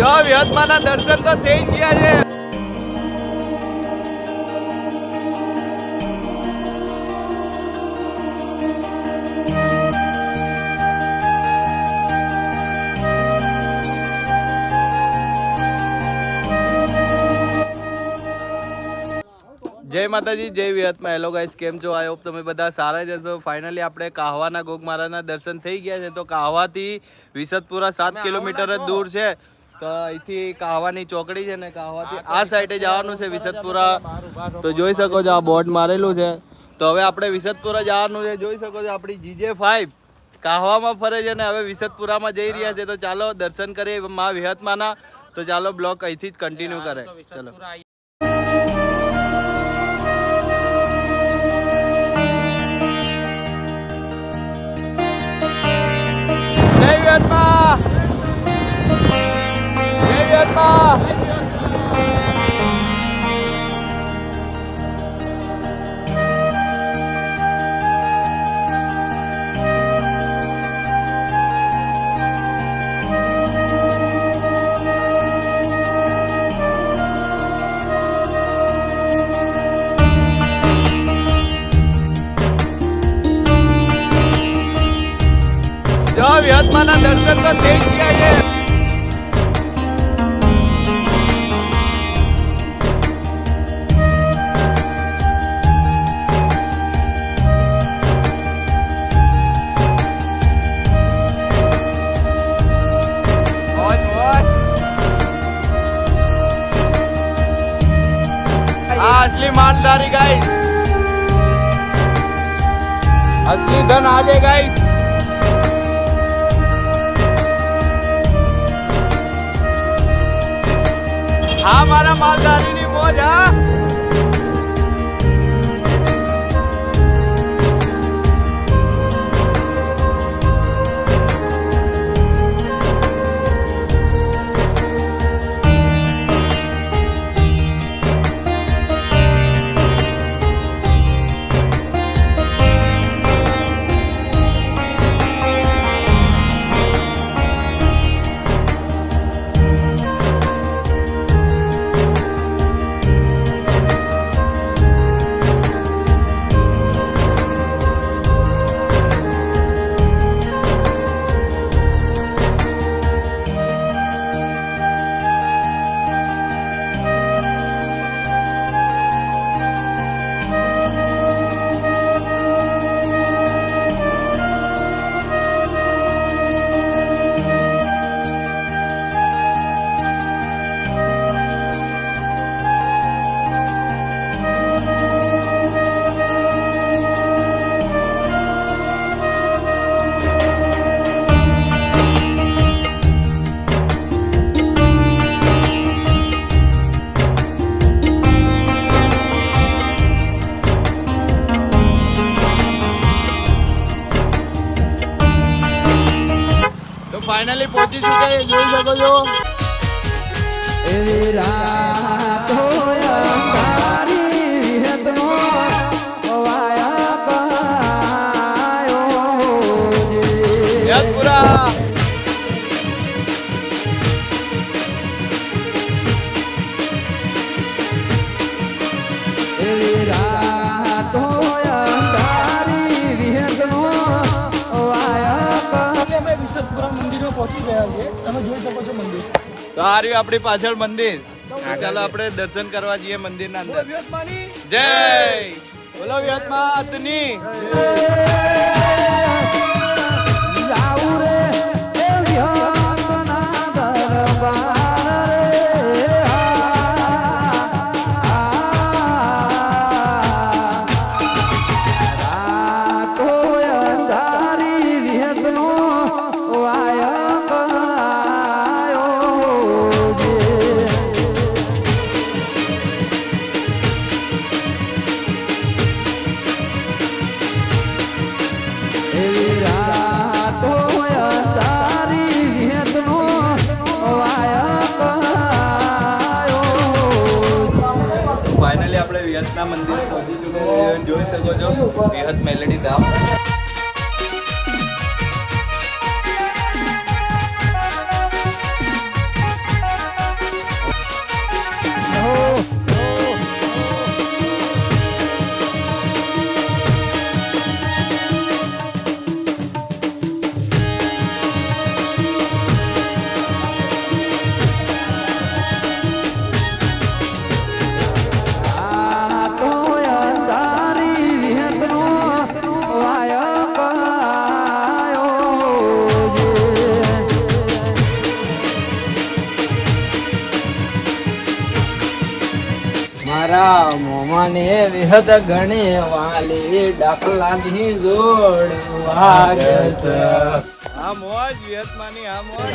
જો વિહતમાના દર્શન તો થઈ ગયા છે. જય માતાજી જય વિહતમાં હેલો ગાઈસ કેમ છો? આઈ હોપ તમે બધા સારા જ હશો. ફાઇનલી આપણે કાહવાના ગોગ મહારાજના દર્શન થઈ ગયા છે. તો કાહવાથી વિસદપુરા સાત કિલોમીટર જ દૂર છે. તો અહીંથી કાહવાની ચોકડી છે ને કાહવાથી આ સાઈડે જવાનું છે વિસતપુરા. તો જોઈ શકો છો આ બોર્ડ મારેલું છે. તો હવે આપણે વિસતપુરા જવાનું છે જોઈ શકો છો આપણી જીજે ફાઈવ કાહવામાં ફરે છે ને હવે વિસતપુરામાં જઈ રહ્યા છે. તો ચાલો દર્શન કરીએ મા વિહતમાના. તો ચાલો બ્લોક અહીંથી જ કન્ટિન્યુ કરે. ચલો. જય વિહતમા જય વિહતમા જો વિહતમાના દર્શન તો થઈ જ ગયા છે અસલી ધન આજે ગાઈસ આ મારા માલધારીની મોજ હા? પહોંચી ચૂકે જોઈ શકો છો? એવી અમે વિસતપુરા પહોંચી ગયા છીએ. તમે જોઈ શકો છો મંદિર. તો આ રહ્યું આપણી પાછળ મંદિર. ચાલો આપણે દર્શન કરવા જઈએ મંદિરના અંદર. જય! બોલો વ્યતમાતની શકો છો. બેહદ મેલેડી ધામ. મને વિહત ગણે વાલી ડાકલાની જોડ વાગસ આ મોજ વિહતમાની આ મોજ.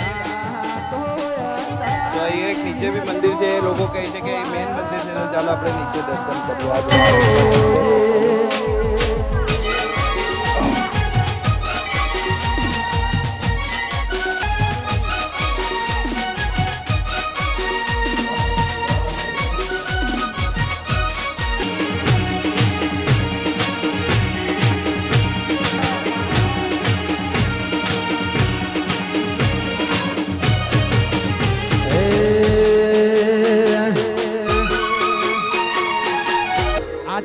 તો અહીં એક નીચે બી મંદિર છે એ લોકો કહે છે કે મેન મંદિર છે ચાલો આપણે નીચે દર્શન કરવા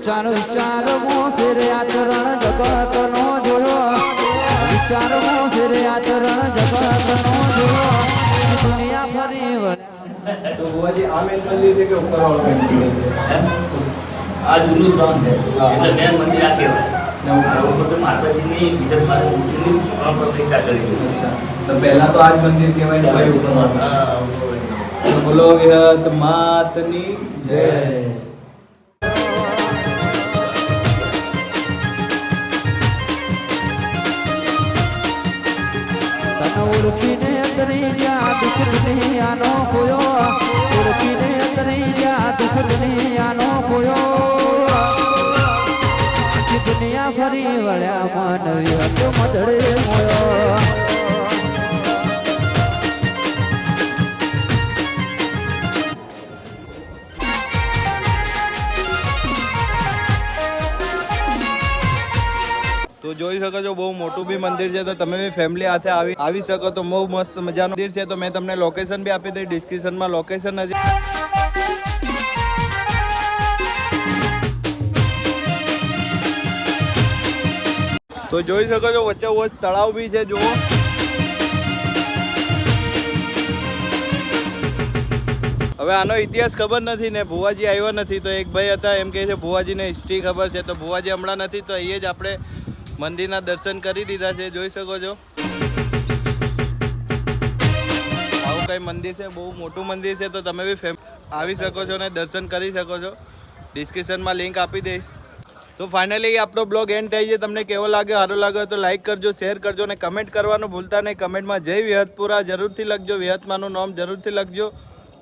વિચાર મો ફેરે આચરણ જગત નો જોયો. વિચાર મો ફેરે આચરણ જગત નો જોયો. દુનિયા ફરી વળે તો બુઆજી આ મેન મંદિર છે કે ઉપરવાળું મેન મંદિર છે આ જૂનું સ્થાન છે. એટલે મેન મંદિર આ કહેવાય. ઉપર તો માતાજીની વિશેષ માતા પ્રતિષ્ઠા કરી દીધી તો પહેલા તો આ જ મંદિર કહેવાય ને ભાઈ ઉપર. બોલો વિહત માતની જય. તો જોઈ શકો છો, બહુ મોટું બી મંદિર છે, તો તમે બી ફેમિલી સાથે આવી આવી શકો, તો બહુ મસ્ત મજાનું મંદિર છે, તો મેં તમને લોકેશન બી આપી દઈ ડિસ્ક્રિપ્શનમાં લોકેશન હજી. તો જોઈ શકો છો, વચ્ચે વચ્ચે તળાવ બી છે, જુઓ. હવે આનો ઇતિહાસ ખબર નથી ને, ભુવાજી આવ્યા નથી, તો એક ભાઈ હતા, એમ કહે છે, ભુવાજીને હિસ્ટ્રી ખબર છે, તો ભુવાજી હમણાં નથી, તો અહીંયા જ આપણે મંદિરના દર્શન કરી દીધા છે, જોઈ શકો છો. આવું કઈ મંદિર છે, બહુ મોટું મંદિર છે, તો તમે બી આવી શકો છો ને, દર્શન કરી શકો છો. ડિસ્ક્રિપ્શનમાં લિંક આપી દઈશ. તો ફાઇનલી આપણો બ્લોગ એન્ડ થઈ છે. તમને કેવો લાગ્યો, સારો લાગ્યો તો લાઇક કરજો શેર કરજો અને કમેન્ટ કરવાનું ભૂલતા નહીં. કમેન્ટમાં જય વિહતપુરા જરૂરથી લખજો, વિહતમાનું નામ જરૂરથી લખજો.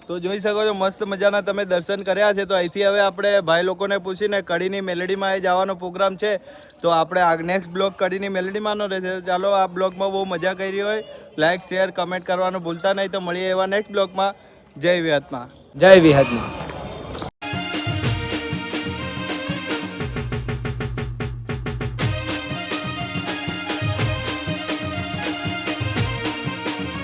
તો જોઈ શકો છો, મસ્ત મજાના તમે દર્શન કર્યા છે. તો અહીંથી હવે આપણે ભાઈ લોકોને પૂછીને કડીની મેલેડીમાં એ જવાનો પ્રોગ્રામ છે. તો આપણે આ નેક્સ્ટ બ્લોગ કડીની મેલેડીમાંનો રહેશે ચાલો, આ બ્લોગમાં બહુ મજા કરી હોય. લાઈક શેર કમેન્ટ કરવાનું ભૂલતા નહીં. તો મળીએ એવા નેક્સ્ટ બ્લોગમાં. જય વિહતમાં. જય વિહતમાં.